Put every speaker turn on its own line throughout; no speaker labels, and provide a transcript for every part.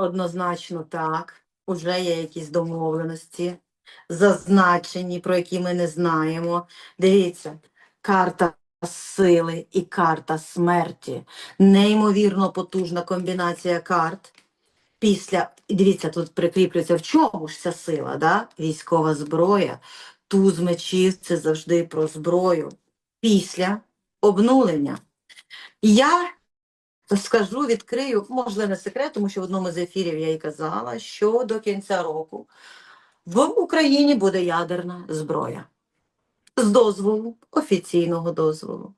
Однозначно так. Уже є якісь домовленості, зазначені, про які ми не знаємо. Дивіться, карта сили і карта смерті. Неймовірно потужна комбінація карт. Після, дивіться, тут прикріплюється, в чому ж ця сила, да? військова зброя, туз мечів це завжди про зброю. Після обнулення. Я скажу, відкрию, можливо, не секрет, тому що в одному з ефірів я і казала, що до кінця року в Україні буде ядерна зброя. З дозволу, офіційного дозволу.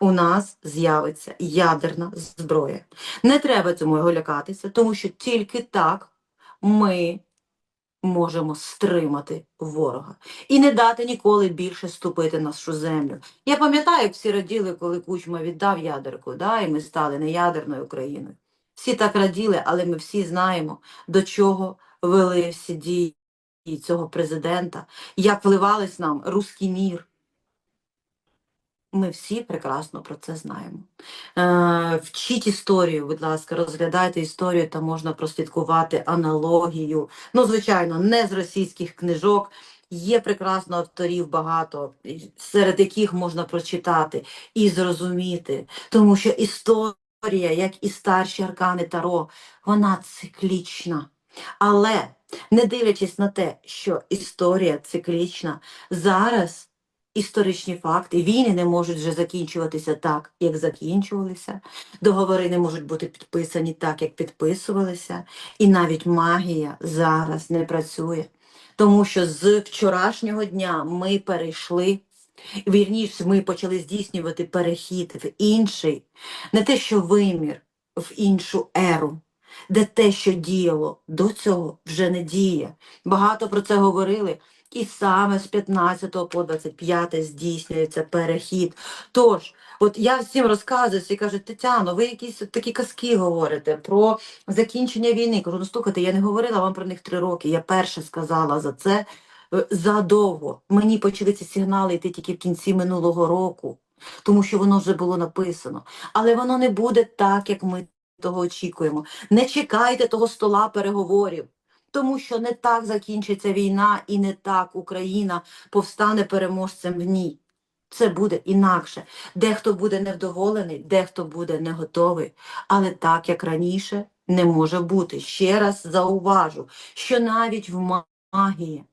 У нас з'явиться ядерна зброя. Не треба цьому його лякатися, тому що тільки так ми можемо стримати ворога і не дати ніколи більше ступити на нашу землю. Я пам'ятаю, як всі раділи, коли Кучма віддав ядерку, да, і ми стали неядерною країною. Всі так раділи, але ми всі знаємо, до чого вели всі дії цього президента, як вливались нам руський мір. Ми всі прекрасно про це знаємо. Е, вчіть історію, будь ласка, розглядайте історію, там можна прослідкувати аналогію. Ну, звичайно, не з російських книжок. Є прекрасно авторів багато, серед яких можна прочитати і зрозуміти, тому що історія, як і старші аркани Таро, вона циклічна. Але не дивлячись на те, що історія циклічна, зараз історичні факти, війни не можуть вже закінчуватися так, як закінчувалися, договори не можуть бути підписані так, як підписувалися, і навіть магія зараз не працює. Тому що з вчорашнього дня ми перейшли, вірніше, ми почали здійснювати перехід в інший, не те, що вимір, в іншу еру, де те, що діяло до цього, вже не діє. Багато про це говорили. І саме з 15 по 25 здійснюється перехід. Тож, от я всім розказую, всі кажуть, Тетяно, ви якісь такі казки говорите про закінчення війни. Кажу, ну слухайте, я не говорила вам про них три роки. Я перше сказала за це е, задовго. Мені почали ці сигнали йти тільки в кінці минулого року, тому що воно вже було написано. Але воно не буде так, як ми того очікуємо. Не чекайте того стола переговорів. Тому що не так закінчиться війна і не так Україна повстане переможцем в ній. Це буде інакше. Дехто буде невдоволений, дехто буде не готовий. Але так, як раніше, не може бути. Ще раз зауважу, що навіть в магії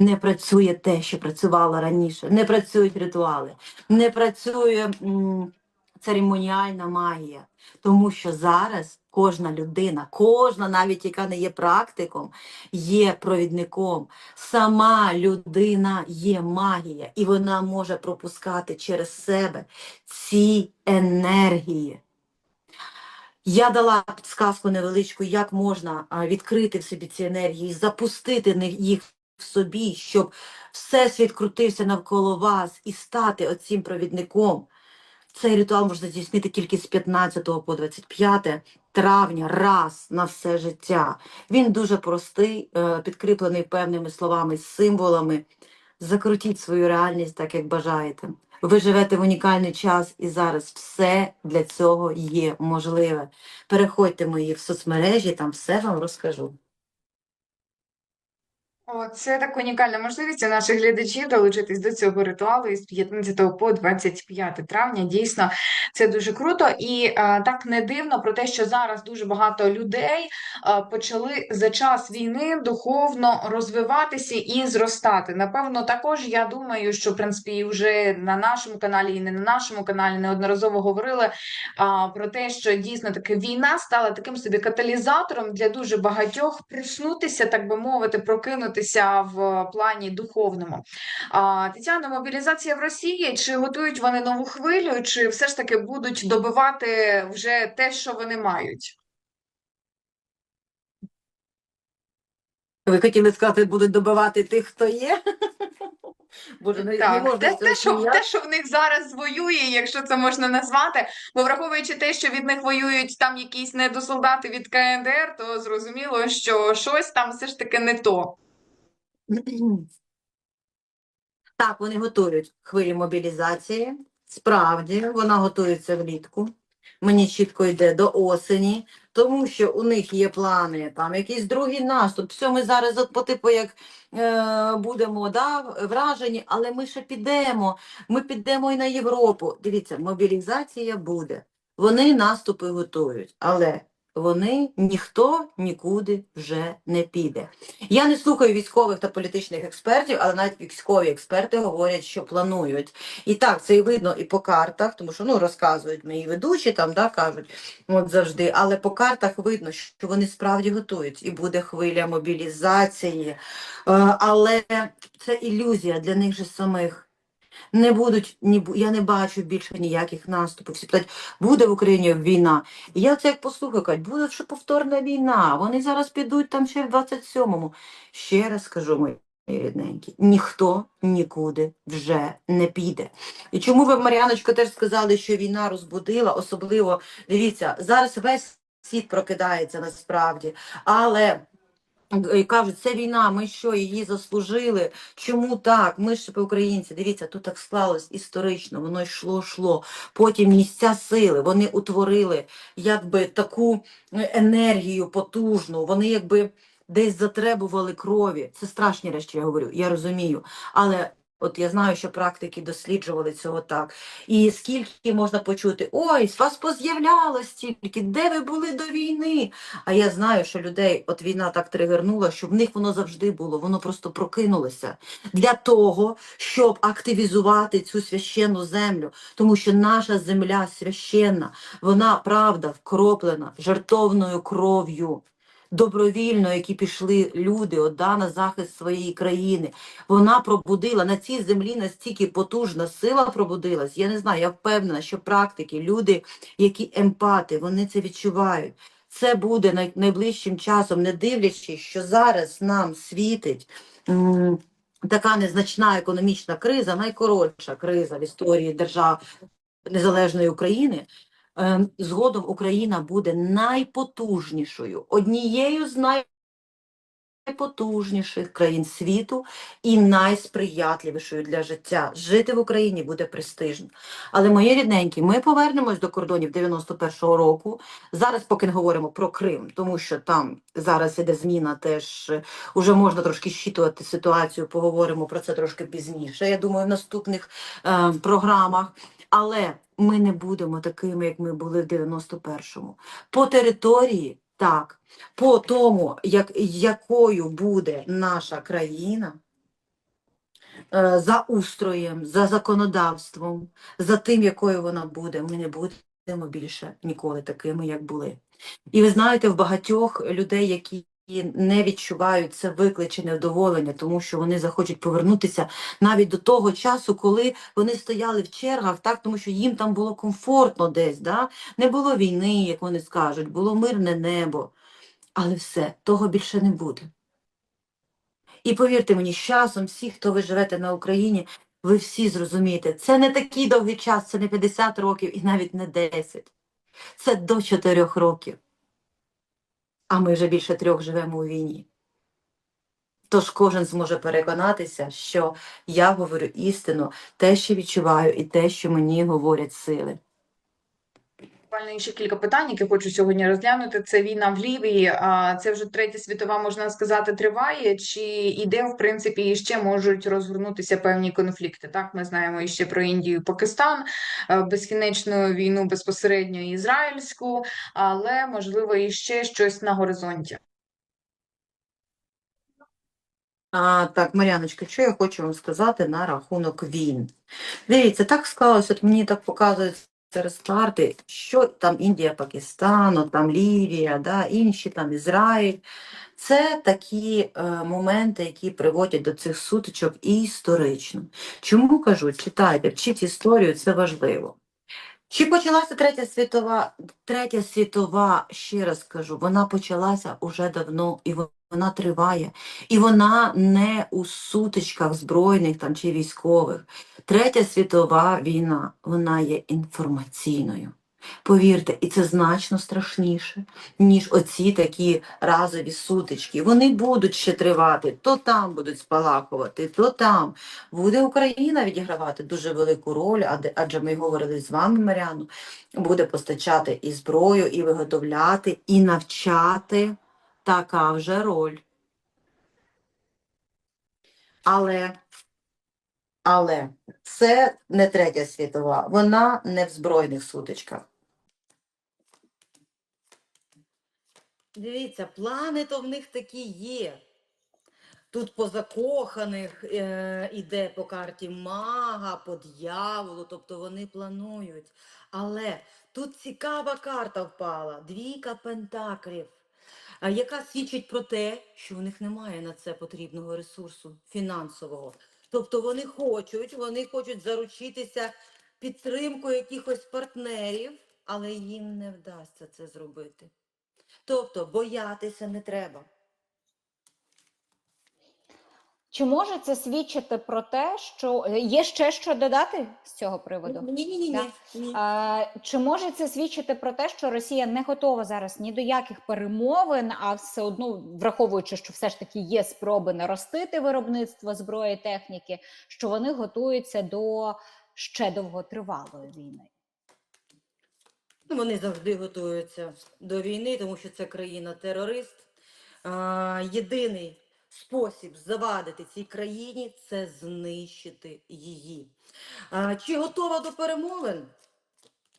не працює те, що працювало раніше. Не працюють ритуали, не працює м, церемоніальна магія. Тому що зараз кожна людина, кожна, навіть яка не є практиком, є провідником. Сама людина є магія, і вона може пропускати через себе ці енергії. Я дала підсказку невеличку, як можна відкрити в собі ці енергії, запустити їх в собі, щоб всесвіт крутився навколо вас і стати оцим провідником. Цей ритуал можна здійснити тільки з 15 по 25 травня, раз на все життя. Він дуже простий, е, підкріплений певними словами, символами. Закрутіть свою реальність так, як бажаєте. Ви живете в унікальний час, і зараз все для цього є можливе. Переходьте мої в соцмережі, там все вам розкажу.
О, це так унікальна можливість у наших глядачів долучитись до цього ритуалу із 15 по 25 травня. Дійсно, це дуже круто. І е, так не дивно про те, що зараз дуже багато людей е, почали за час війни духовно розвиватися і зростати. Напевно, також я думаю, що в принципі вже на нашому каналі, і не на нашому каналі неодноразово говорили а, про те, що дійсно таки війна стала таким собі каталізатором для дуже багатьох проснутися, так би мовити, прокинутися в плані духовному. А, Тетяна, мобілізація в Росії, чи готують вони нову хвилю, чи все ж таки будуть добивати вже те, що вони мають?
Ви хотіли сказати, будуть добивати тих, хто є? Боже, не, не
Так,
можна
те, те, що, те, що в них зараз воює, якщо це можна назвати, бо враховуючи те, що від них воюють там якісь недосолдати від КНДР, то зрозуміло, що щось там все ж таки не то.
Так, вони готують хвилі мобілізації. Справді, вона готується влітку. мені чітко йде до осені, тому що у них є плани, там якийсь другий наступ. Все, ми зараз от по типу як е, будемо да, вражені, але ми ще підемо. Ми підемо і на Європу. Дивіться, мобілізація буде. Вони наступи готують, але вони ніхто нікуди вже не піде. Я не слухаю військових та політичних експертів, але навіть військові експерти говорять, що планують. І так, це і видно і по картах, тому що ну розказують мої ведучі там, да, кажуть, от завжди. Але по картах видно, що вони справді готують, і буде хвиля мобілізації. Е, Але це ілюзія для них же самих. Не будуть ні я не бачу більше ніяких наступів. Всі питають, буде в Україні війна. І я це як послухаю, кажуть, буде ще повторна війна. Вони зараз підуть там ще в 27-му. Ще раз скажу, мої рідненькі, ніхто нікуди вже не піде. І чому ви, Мар'яночко, теж сказали, що війна розбудила, особливо, дивіться, зараз весь світ прокидається насправді, але і кажуть, це війна, ми що, її заслужили? Чому так? Ми ж українці. Дивіться, тут так склалось історично, воно йшло, йшло. Потім місця сили, вони утворили якби таку е, енергію потужну, вони якби десь затребували крові. Це страшні речі, я говорю, я розумію. Але от я знаю, що практики досліджували цього так. І скільки можна почути, ой, з вас поз'являлось стільки, де ви були до війни? А я знаю, що людей от війна так тригернула, що в них воно завжди було, воно просто прокинулося для того, щоб активізувати цю священну землю, тому що наша земля священна, вона правда вкроплена жертовною кров'ю. Добровільно, які пішли люди от, да, на захист своєї країни, вона пробудила на цій землі настільки потужна сила пробудилась. Я не знаю, я впевнена, що практики, люди, які емпати, вони це відчувають. Це буде найближчим часом, не дивлячись, що зараз нам світить така незначна економічна криза, найкоротша криза в історії держав незалежної України. Е, Згодом Україна буде найпотужнішою, однією з найпотужніших країн світу і найсприятливішою для життя. Жити в Україні буде престижно. Але, мої рідненькі, ми повернемось до кордонів 91-го року. Зараз поки не говоримо про Крим, тому що там зараз іде зміна, теж е, уже можна трошки щитувати ситуацію, поговоримо про це трошки пізніше. Я думаю, в наступних е, програмах. Але ми не будемо такими, як ми були в 91-му. По території, так, по тому, як, якою буде наша країна, е, за устроєм, за законодавством, за тим, якою вона буде, ми не будемо більше ніколи такими, як були. І ви знаєте, в багатьох людей, які не відчувають це викличе невдоволення, тому що вони захочуть повернутися навіть до того часу, коли вони стояли в чергах, так, тому що їм там було комфортно десь, да? не було війни, як вони скажуть, було мирне небо. Але все, того більше не буде. І повірте мені, з часом всі, хто ви живете на Україні, ви всі зрозумієте, це не такий довгий час, це не 50 років і навіть не 10. Це до 4 років. А ми вже більше трьох живемо у війні. Тож кожен зможе переконатися, що я говорю істину, те, що відчуваю, і те, що мені говорять сили.
Буквально ще кілька питань, які хочу сьогодні розглянути. Це війна в Лівії. Це вже третя світова, можна сказати, триває. Чи іде, в принципі, і ще можуть розгорнутися певні конфлікти? Так, ми знаємо іще про Індію, Пакистан, е, безкінечну війну безпосередньо ізраїльську, але можливо іще щось на горизонті.
А, так, Мар'яночка, що я хочу вам сказати на рахунок війн? Дивіться, так склалося, от мені так показують зараз карти, що там Індія, Пакистан, там Лівія, да, інші там Ізраїль. Це такі е, моменти, які приводять до цих сутичок історично. Чому кажу, читайте, вчіть історію, це важливо. Чи почалася третя світова? Третя світова, ще раз кажу, вона почалася уже давно і вона триває. І вона не у сутичках збройних там чи військових. Третя світова війна, вона є інформаційною. Повірте, і це значно страшніше, ніж оці такі разові сутички. Вони будуть ще тривати, то там будуть спалахувати, то там. Буде Україна відігравати дуже велику роль, адже ми говорили з вами, Маряно, буде постачати і зброю, і виготовляти, і навчати. Така вже роль. Але, але це не третя світова, вона не в збройних сутичках. Дивіться, плани то в них такі є. Тут по закоханих е, іде по карті мага, по дьяволу, тобто вони планують. Але тут цікава карта впала, двійка пентаклів, яка свідчить про те, що в них немає на це потрібного ресурсу фінансового. Тобто вони хочуть, вони хочуть заручитися підтримкою якихось партнерів, але їм не вдасться це зробити. Тобто боятися не треба.
Чи може це свідчити про те, що е, є ще що додати з цього приводу?
Ні, ні, ні, ні.
А, чи може це свідчити про те, що Росія не готова зараз ні до яких перемовин, а все одно враховуючи, що все ж таки є спроби наростити виробництво зброї техніки, що вони готуються до ще довготривалої війни?
Ну, Вони завжди готуються до війни, тому що це країна-терорист. Єдиний спосіб завадити цій країні це знищити її. Чи готова до перемовин?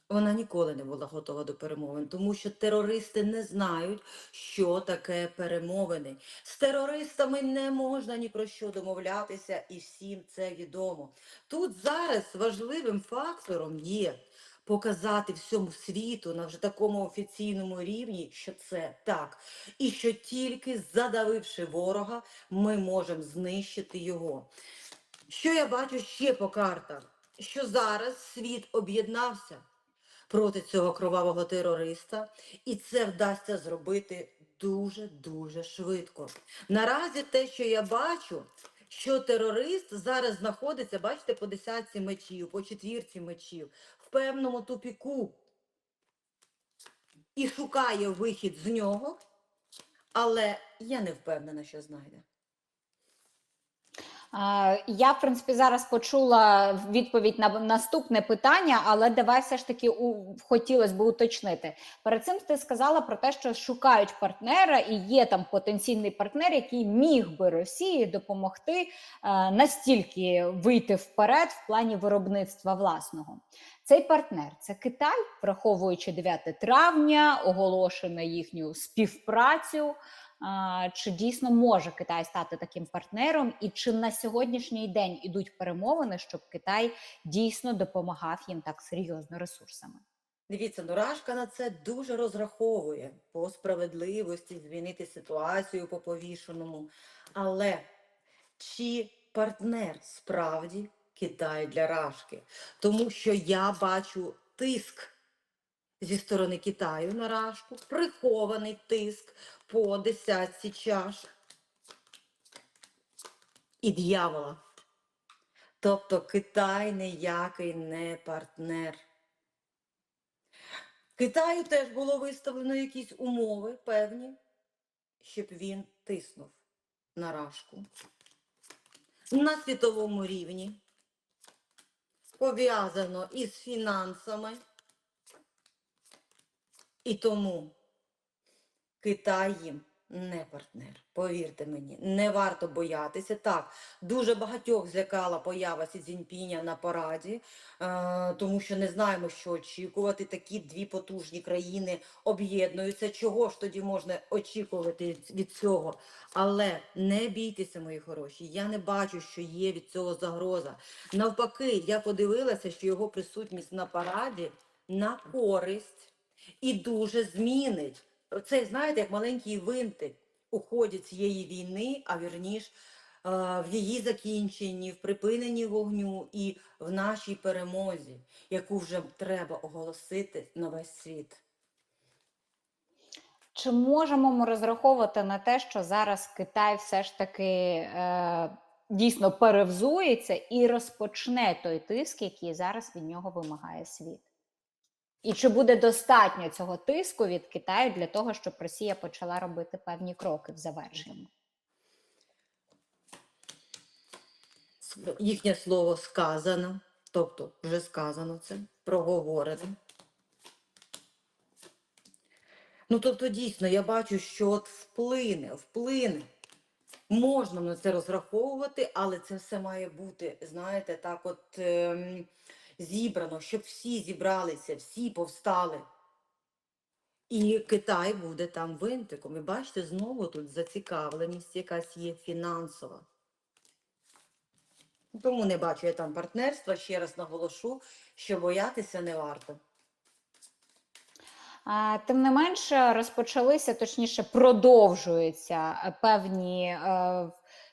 Вона ніколи не була готова до перемовин, тому що терористи не знають, що таке перемовини. З терористами не можна ні про що домовлятися, і всім це відомо. Тут зараз важливим фактором є показати всьому світу на вже такому офіційному рівні, що це так, і що тільки задавивши ворога, ми можемо знищити його. Що я бачу ще по картах? Що зараз світ об'єднався проти цього кровавого терориста, і це вдасться зробити дуже-дуже швидко. Наразі те, що я бачу, що терорист зараз знаходиться, бачите, по десятці мечів, по четвірці мечів, певному тупіку і шукає вихід з нього, але я не впевнена, що знайде.
Я, в принципі, зараз почула відповідь на наступне питання, але давай все ж таки у... хотілося б уточнити. Перед цим ти сказала про те, що шукають партнера, і є там потенційний партнер, який міг би Росії допомогти е, настільки вийти вперед в плані виробництва власного. Цей партнер це Китай, враховуючи 9 травня, оголошено їхню співпрацю. Чи дійсно може Китай стати таким партнером, і чи на сьогоднішній день ідуть перемовини, щоб Китай дійсно допомагав їм так серйозно ресурсами?
Дивіться, Нурашка на це дуже розраховує по справедливості змінити ситуацію по повішеному. Але чи партнер справді Китай для Рашки? Тому що я бачу тиск зі сторони Китаю на Рашку, прихований тиск по десятці чаш і дьявола. Тобто Китай ніякий не партнер. Китаю теж було виставлено якісь умови певні, щоб він тиснув на Рашку. На світовому рівні пов'язано із фінансами. І тому Китай їм не партнер. Повірте мені, не варто боятися. Так, дуже багатьох злякала поява Сі Цзіньпіня на параді, е, тому що не знаємо, що очікувати. Такі дві потужні країни об'єднуються. Чого ж тоді можна очікувати від цього? Але не бійтеся, мої хороші. Я не бачу, що є від цього загроза. Навпаки, я подивилася, що його присутність на параді на користь і дуже змінить. Це, знаєте, як маленький винтик у ході цієї війни, а вірніш, е, в її закінченні, в припиненні вогню і в нашій перемозі, яку вже треба оголосити на весь світ.
Чи можемо ми розраховувати на те, що зараз Китай все ж таки е, дійсно перевзується і розпочне той тиск, який зараз від нього вимагає світ? І чи буде достатньо цього тиску від Китаю для того, щоб Росія почала робити певні кроки в завершенні?
Їхнє слово сказано, тобто вже сказано це, проговорено. Ну, тобто, дійсно, я бачу, що от вплине, вплине. Можна на це розраховувати, але це все має бути, знаєте, так от ем, зібрано, щоб всі зібралися, всі повстали. І Китай буде там винтиком. І бачите, знову тут зацікавленість якась є фінансова. Тому не бачу я там партнерства. Ще раз наголошу, що боятися не варто.
Тим не менше, розпочалися, точніше, продовжуються певні е,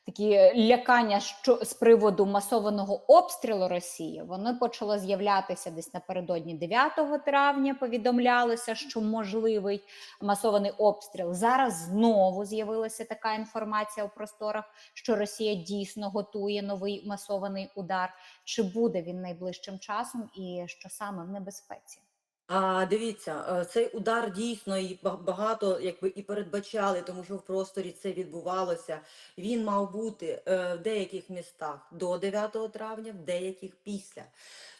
такі лякання що, з приводу масованого обстрілу Росії. Вони почали з'являтися десь напередодні 9 травня. Повідомлялося, що можливий масований обстріл. Зараз знову з'явилася така інформація у просторах, що Росія дійсно готує новий масований удар. Чи буде він найближчим часом, і що саме в небезпеці?
А дивіться, е, цей удар дійсно і ба- багато якби і передбачали, тому що в просторі це відбувалося. Він мав бути е, в деяких містах до 9 травня, в деяких після.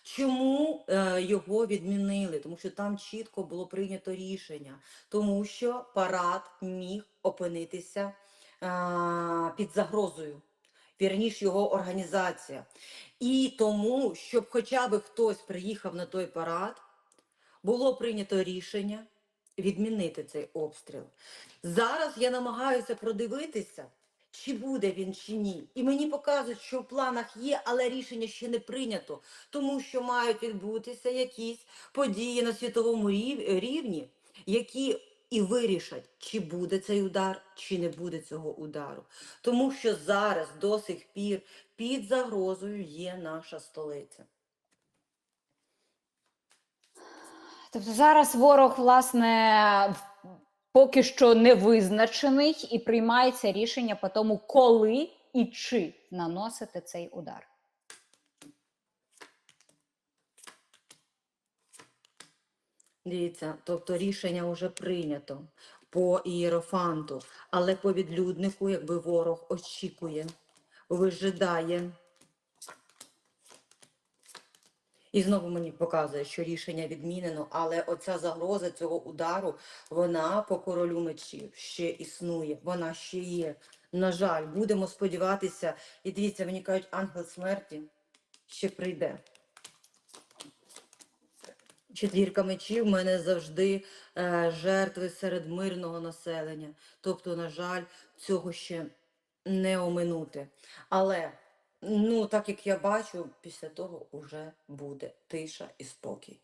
Чому е, його відмінили? Тому що там чітко було прийнято рішення, тому що парад міг опинитися під загрозою. Вірніш його організація. І тому, щоб хоча б хтось приїхав на той парад, було прийнято рішення відмінити цей обстріл. Зараз я намагаюся продивитися, чи буде він чи ні. І мені показують, що в планах є, але рішення ще не прийнято, тому що мають відбутися якісь події на світовому рівні, які і вирішать, чи буде цей удар, чи не буде цього удару. Тому що зараз до сих пір під загрозою є наша столиця.
Тобто зараз ворог, власне, поки що не визначений і приймається рішення по тому, коли і чи наносити цей удар.
Дивіться, тобто рішення вже прийнято по ієрофанту, але по відлюднику, якби ворог очікує, вижидає. І знову мені показує, що рішення відмінено, але оця загроза цього удару, вона по королю мечів ще існує, вона ще є. На жаль, будемо сподіватися, і дивіться, мені кажуть, ангел смерті ще прийде. Четвірка мечів в мене завжди е, жертви серед мирного населення. Тобто, на жаль, цього ще не оминути. Але, ну, так як я бачу, після того вже буде тиша і спокій.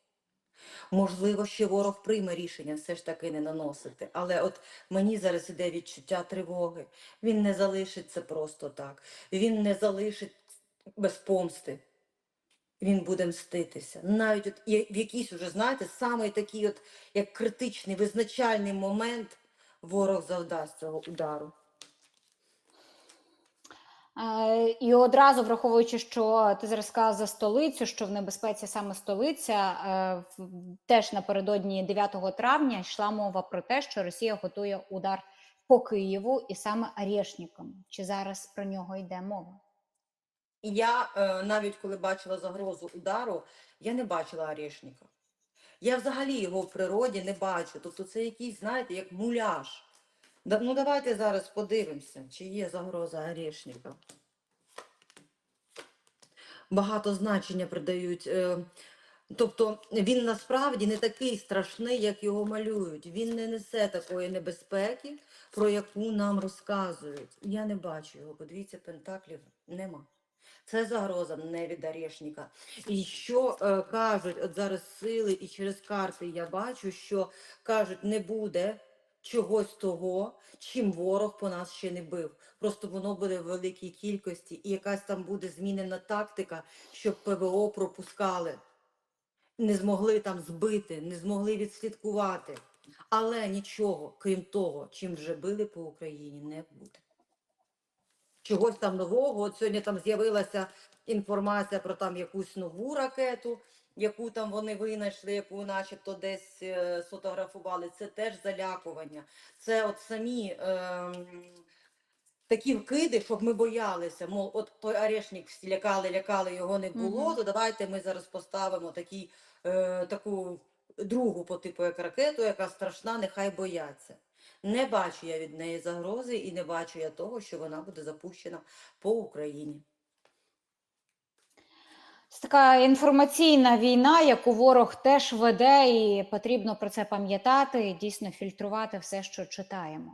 Можливо, ще ворог прийме рішення все ж таки не наносити. Але от мені зараз іде відчуття тривоги. Він не залишить це просто так. Він не залишить без помсти він буде мститися. Навіть от в якийсь уже, знаєте, самий такий от, як критичний, визначальний момент ворог завдасть цього удару.
Е, І одразу враховуючи, що ти зараз сказала за столицю, що в небезпеці саме столиця, е, теж напередодні 9 травня йшла мова про те, що Росія готує удар по Києву і саме Арєшніком. Чи зараз про нього йде мова?
Я е, навіть коли бачила загрозу удару, я не бачила Орешника. Я взагалі його в природі не бачу. Тобто це якийсь, знаєте, як муляж. Ну давайте зараз подивимося, чи є загроза Орешника. Багато значення придають. Е, тобто він насправді не такий страшний, як його малюють. Він не несе такої небезпеки, про яку нам розказують. Я не бачу його. Подивіться, пентаклів нема. Це загроза не від Орешника. І що е, кажуть, от зараз сили і через карти я бачу, що кажуть, не буде чогось того, чим ворог по нас ще не бив. Просто воно буде в великій кількості, і якась там буде змінена тактика, щоб ПВО пропускали. Не змогли там збити, не змогли відслідкувати. Але нічого, крім того, чим вже били по Україні, не буде чогось там нового. От сьогодні там з'явилася інформація про там якусь нову ракету, яку там вони винайшли, яку начебто десь е, сфотографували, це теж залякування. Це от самі ем, такі вкиди, щоб ми боялися. Мов, от той орешник всі лякали, лякали, його не було,
Мгм.
то давайте ми зараз поставимо такий, е, таку другу по типу як ракету, яка страшна, нехай бояться. Не бачу я від неї загрози і не бачу я того, що вона буде запущена по Україні.
Це така інформаційна війна, яку ворог теж веде, і потрібно про це пам'ятати і дійсно фільтрувати все, що читаємо.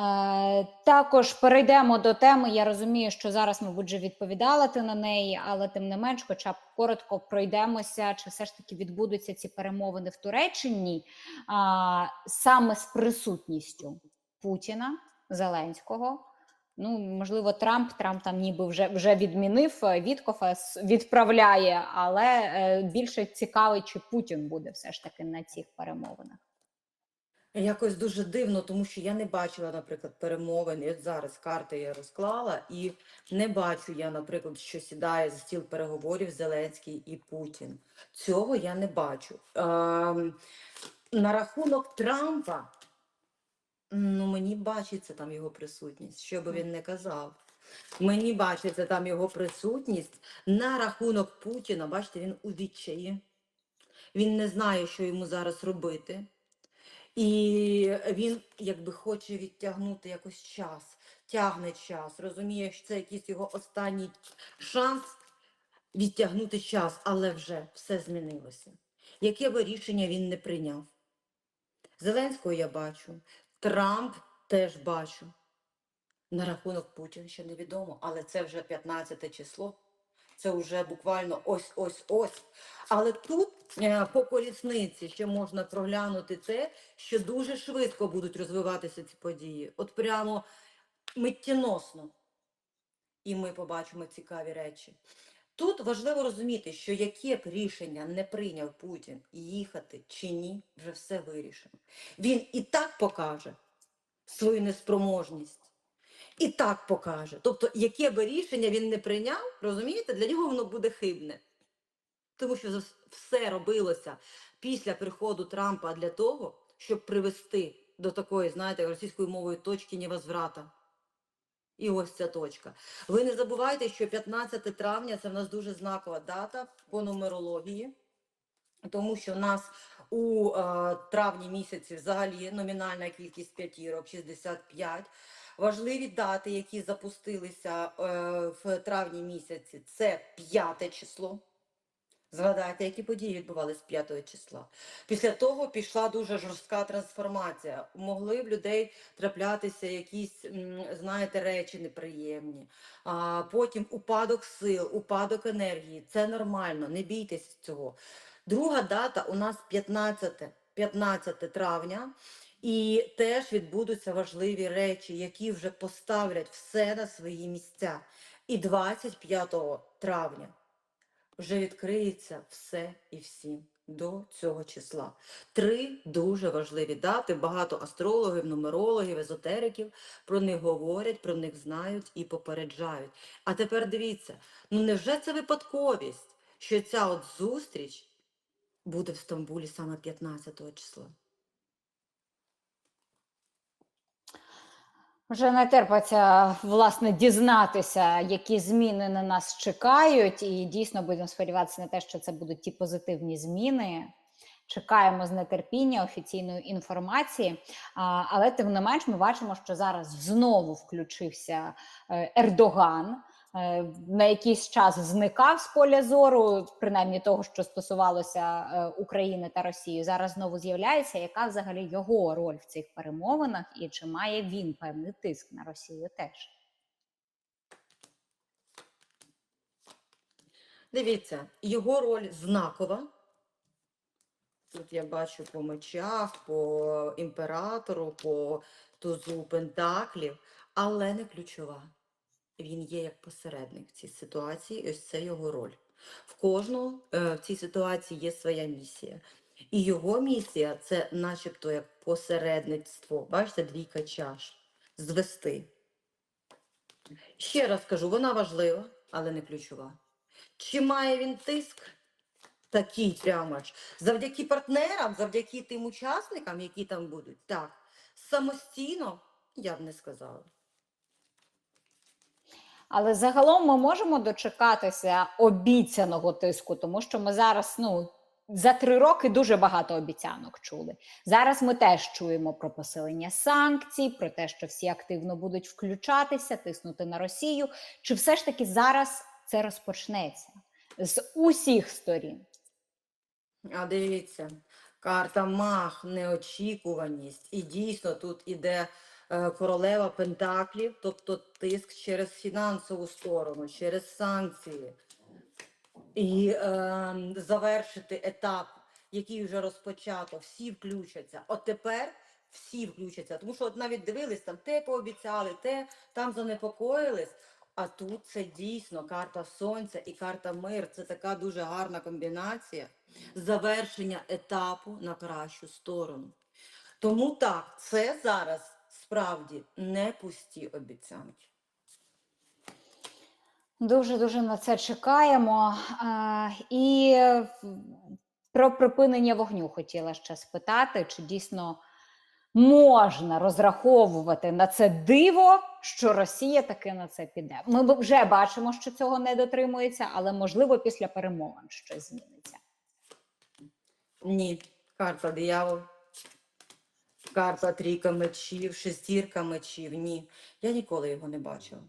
Е, також перейдемо до теми. Я розумію, що зараз, мабуть, вже відповідала на неї, але тим не менш, хоча б коротко пройдемося, чи все ж таки відбудуться ці перемовини в Туреччині а, саме з присутністю Путіна, Зеленського. Ну, можливо, Трамп Трамп там ніби вже вже відмінив е, Віткофа, відправляє, але е, більше цікавий, чи Путін буде все ж таки на цих перемовинах.
Якось дуже дивно, тому що я не бачила, наприклад, перемовин. І от зараз карти я розклала, і не бачу я, наприклад, що сідає за стіл переговорів Зеленський і Путін. Цього я не бачу. Ем, на рахунок Трампа, ну мені бачиться там його присутність, що би він не казав. Мені бачиться там його присутність. На рахунок Путіна, бачите, він у відчаї. Він не знає, що йому зараз робити. І він якби хоче відтягнути якось час, тягне час, розуміє, що це якийсь його останній шанс відтягнути час, але вже все змінилося. Яке би рішення він не прийняв? Зеленського я бачу, Трамп теж бачу. На рахунок Путіна ще невідомо, але це вже 15 число. Це вже буквально ось-ось-ось. Але тут е, по колісниці ще можна проглянути те, що дуже швидко будуть розвиватися ці події. От прямо миттєносно. І ми побачимо цікаві речі. Тут важливо розуміти, що яке б рішення не прийняв Путін, їхати чи ні, вже все вирішено. Він і так покаже свою неспроможність. І так покаже. Тобто, яке би рішення він не прийняв, розумієте, для нього воно буде хибне. Тому що все робилося після приходу Трампа для того, щоб привести до такої, знаєте, російською мовою точки невозврата. І ось ця точка. Ви не забувайте, що 15 травня це в нас дуже знакова дата по нумерології, тому що в нас у е, травні місяці взагалі номінальна кількість п'ятірок 65. Важливі дати, які запустилися е, в травні місяці, це 5 число. Згадайте, які події відбувалися 5 числа. Після того пішла дуже жорстка трансформація. Могли в людей траплятися якісь, знаєте, речі неприємні. А, потім упадок сил, упадок енергії. Це нормально, не бійтесь цього. Друга дата у нас 15, 15 травня. І теж відбудуться важливі речі, які вже поставлять все на свої місця. І 25 травня вже відкриється все і всім до цього числа. Три дуже важливі дати. Багато астрологів, нумерологів, езотериків про них говорять, про них знають і попереджають. А тепер дивіться, ну невже це випадковість, що ця от зустріч буде в Стамбулі саме 15 числа?
Вже не терпиться власне дізнатися, які зміни на нас чекають, і дійсно будемо сподіватися на те, що це будуть ті позитивні зміни. Чекаємо з нетерпіння офіційної інформації, але тим не менш, ми бачимо, що зараз знову включився е, Ердоган. Е, На якийсь час зникав з поля зору, принаймні того, що стосувалося е, України та Росії. Зараз знову з'являється, яка взагалі його роль в цих перемовинах, і чи має він певний тиск на Росію теж?
Дивіться, його роль знакова. Тут я бачу по мечах, по імператору, по тузу пентаклів, але не ключова. Він є як посередник в цій ситуації, і ось це його роль. В кожного е, в цій ситуації є своя місія. І його місія це начебто як посередництво. Бачите, двійка чаш. Звести. Ще раз кажу, вона важлива, але не ключова. Чи має він тиск? Такий прямо ж. Завдяки партнерам, завдяки тим учасникам, які там будуть. Так, самостійно я б не сказала.
Але загалом ми можемо дочекатися обіцяного тиску, тому що ми зараз, ну. За три роки дуже багато обіцянок чули. Зараз ми теж чуємо про посилення санкцій, про те, що всі активно будуть включатися, тиснути на Росію. Чи все ж таки зараз це розпочнеться з усіх сторін?
А дивіться, карта мах, неочікуваність. І дійсно тут іде королева Пентаклів, тобто тиск через фінансову сторону, через санкції. І е, завершити етап, який вже розпочато, всі включаться. От тепер всі включаться. Тому що от навіть дивились, там те пообіцяли, те там занепокоїлись. А тут це дійсно карта сонця і карта мир. Це така дуже гарна комбінація завершення етапу на кращу сторону. Тому так, це зараз справді не пусті обіцянки.
Дуже дуже на це чекаємо. А, і про припинення вогню хотіла ще спитати, чи дійсно можна розраховувати на це диво, що Росія таки на це піде. Ми вже бачимо, що цього не дотримується, але можливо після перемовин щось зміниться.
Ні, карта диявол. Карта трійка мечів, шестірка мечів. Ні. Я ніколи його не бачила.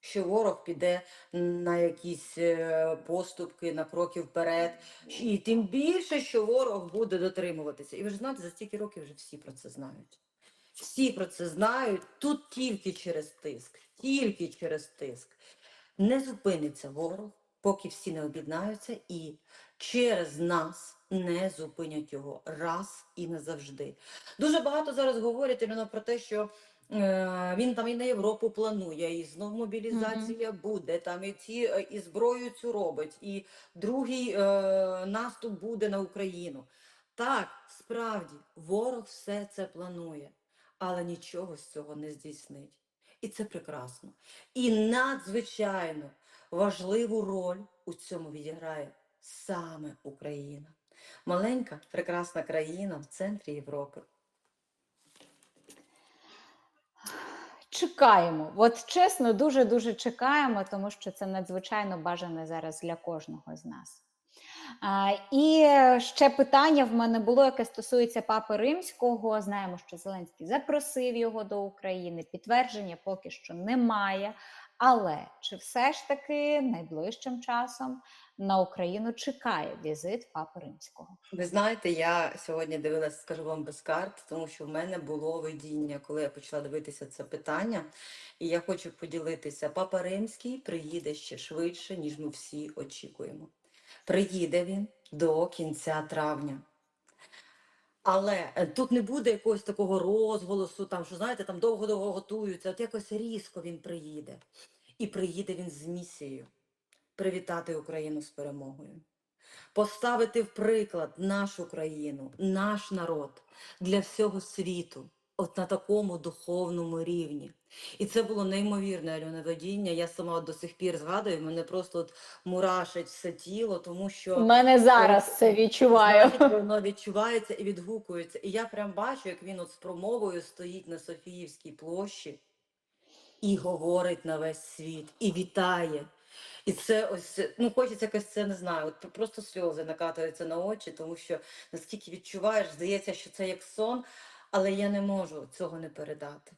Що ворог піде на якісь е, поступки, на кроки вперед. І тим більше, що ворог буде дотримуватися. І ви ж знаєте, за стільки років вже всі про це знають. Всі про це знають. Тут тільки через тиск, тільки через тиск. Не зупиниться ворог, поки всі не об'єднаються і через нас не зупинять його раз і назавжди. Дуже багато зараз говорять Альона, про те, що е, він там і на Європу планує, і знов мобілізація буде, там і ці е, і зброю цю робить, і другий е, наступ буде на Україну. Так, справді, ворог все це планує, але нічого з цього не здійснить. І це прекрасно. І надзвичайно важливу роль у цьому відіграє саме Україна. Маленька, прекрасна країна в центрі Європи.
Чекаємо, от чесно, дуже дуже чекаємо, тому що це надзвичайно бажане зараз для кожного з нас. А, і ще питання в мене було, яке стосується Папи Римського. Знаємо, що Зеленський запросив його до України. Підтвердження поки що немає. Але чи все ж таки найближчим часом на Україну чекає візит Папи Римського?
Ви знаєте, я сьогодні дивилася, скажу вам без карт, тому що в мене було видіння, коли я почала дивитися це питання. І я хочу поділитися. Папа Римський приїде ще швидше, ніж ми всі очікуємо. Приїде він до кінця травня. Але е, тут не буде якогось такого розголосу, там, що знаєте, там довго-довго готуються. От якось різко він приїде. І приїде він з місією привітати Україну з перемогою. Поставити в приклад нашу країну, наш народ для всього світу, от на такому духовному рівні. І це було неймовірне Альоне водіння. Я сама до сих пір згадую, мене просто от мурашить все тіло, тому що
У мене зараз це відчуваю.
Знаєте, воно відчувається і відгукується. І я прям бачу, як він от з промовою стоїть на Софіївській площі і говорить на весь світ, і вітає. І це ось, ну хочеться якось це не знаю, от просто сльози накатуються на очі, тому що наскільки відчуваєш, здається, що це як сон, але я не можу цього не передати.